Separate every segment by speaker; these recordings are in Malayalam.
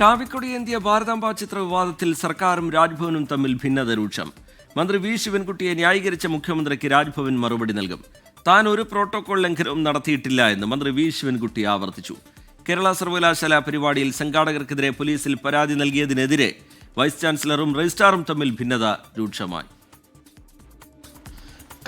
Speaker 1: കാവിക്കൊടിയേന്തിയ ഭാരതാംബ ചിത്ര വിവാദത്തിൽ സർക്കാരും രാജ്ഭവനും തമ്മിൽ ഭിന്നത രൂക്ഷം. മന്ത്രി വി ശിവൻകുട്ടിയെ ന്യായീകരിച്ച മുഖ്യമന്ത്രിക്ക് രാജ്ഭവൻ മറുപടി നൽകും. താൻ ഒരു പ്രോട്ടോകോൾ ലംഘനവും നടത്തിയിട്ടില്ല എന്ന് മന്ത്രി വി ശിവൻകുട്ടി ആവർത്തിച്ചു. കേരള സർവകലാശാല പരിപാടിയിൽ സംഘാടകർക്കെതിരെ പോലീസിൽ പരാതി നൽകിയതിനെതിരെ വൈസ് ചാൻസലറും രജിസ്ട്രാറും തമ്മിൽ ഭിന്നത രൂക്ഷമായി.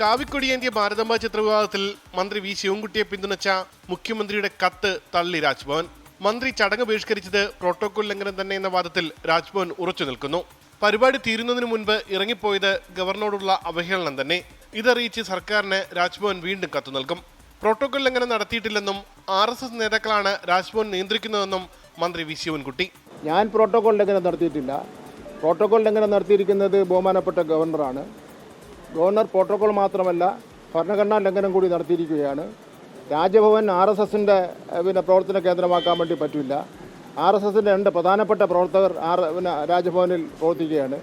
Speaker 2: കാവിക്കൊടിയേന്തിയ ഭാരതമ്മ ചിത്രവിവാദത്തിൽ മന്ത്രി വി ശിവൻകുട്ടിയെ പിന്തുണച്ച മുഖ്യമന്ത്രിയുടെ കത്ത് തള്ളി രാജ്ഭവൻ. മന്ത്രി ചടങ്ങ് ബഹിഷ്കരിച്ചത് പ്രോട്ടോകോൾ ലംഘനം തന്നെ എന്ന വാദത്തിൽ രാജ്ഭവൻ ഉറച്ചു നിൽക്കുന്നു. പരിപാടി തീരുന്നതിന് മുൻപ് ഇറങ്ങിപ്പോയത് ഗവർണറോടുള്ള അവഹേളനം തന്നെ. ഇതറിയിച്ച് സർക്കാരിന് രാജ്ഭവൻ വീണ്ടും കത്തു നൽകും. പ്രോട്ടോകോൾ ലംഘനം നടത്തിയിട്ടില്ലെന്നും ആർ എസ് എസ് നേതാക്കളാണ് രാജ്ഭവൻ നിയന്ത്രിക്കുന്നതെന്നും മന്ത്രി വി ശിവൻകുട്ടി.
Speaker 3: ഞാൻ പ്രോട്ടോകോൾ ലംഘനം നടത്തിയിട്ടില്ല. പ്രോട്ടോകോൾ ലംഘനം നടത്തിയിരിക്കുന്നത് ബഹുമാനപ്പെട്ട ഗവർണറാണ്. ഗവർണർ പ്രോട്ടോകോൾ മാത്രമല്ല ഭരണഘടനാ ലംഘനം കൂടി നടത്തിയിരിക്കുകയാണ്. രാജ്ഭവൻ ആർ എസ് എസിന്റെ പിന്നെ പ്രവർത്തന കേന്ദ്രമാക്കാൻ വേണ്ടി പറ്റില്ല. ആർ എസ് എസിന്റെ രണ്ട് പ്രധാനപ്പെട്ട പ്രവർത്തകർ ആർ പിന്നെ രാജ്ഭവനിൽ പ്രവർത്തിക്കുകയാണ്.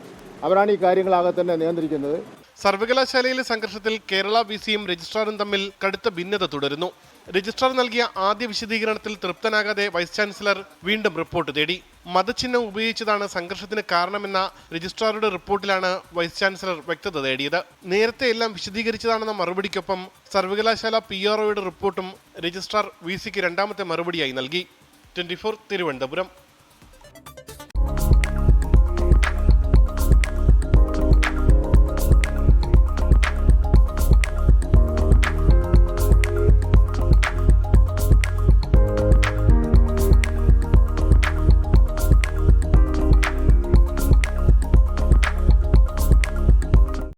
Speaker 3: അവരാണ് ഈ കാര്യങ്ങളാകെ തന്നെ നിയന്ത്രിക്കുന്നത്.
Speaker 2: സർവകലാശാലയിലെ സംഘർഷത്തിൽ കേരള വി സിയും രജിസ്ട്രാറും തമ്മിൽ കടുത്ത ഭിന്നത തുടരുന്നു. രജിസ്ട്രാർ നൽകിയ ആദ്യ വിശദീകരണത്തിൽ തൃപ്തനാകാതെ വൈസ് ചാൻസലർ വീണ്ടും റിപ്പോർട്ട് തേടി. മതചിഹ്നം ഉപയോഗിച്ചതാണ് സംഘർഷത്തിന് കാരണമെന്ന രജിസ്ട്രാറുടെ റിപ്പോർട്ടിലാണ് വൈസ് ചാൻസലർ വ്യക്തത തേടിയത് നേരത്തെ എല്ലാം വിശദീകരിച്ചതാണെന്ന മറുപടിക്കൊപ്പം സർവകലാശാല പി റിപ്പോർട്ടും രജിസ്ട്രാർ വി സിക്ക് രണ്ടാമത്തെ മറുപടിയായി നൽകി. ട്വന്റി തിരുവനന്തപുരം.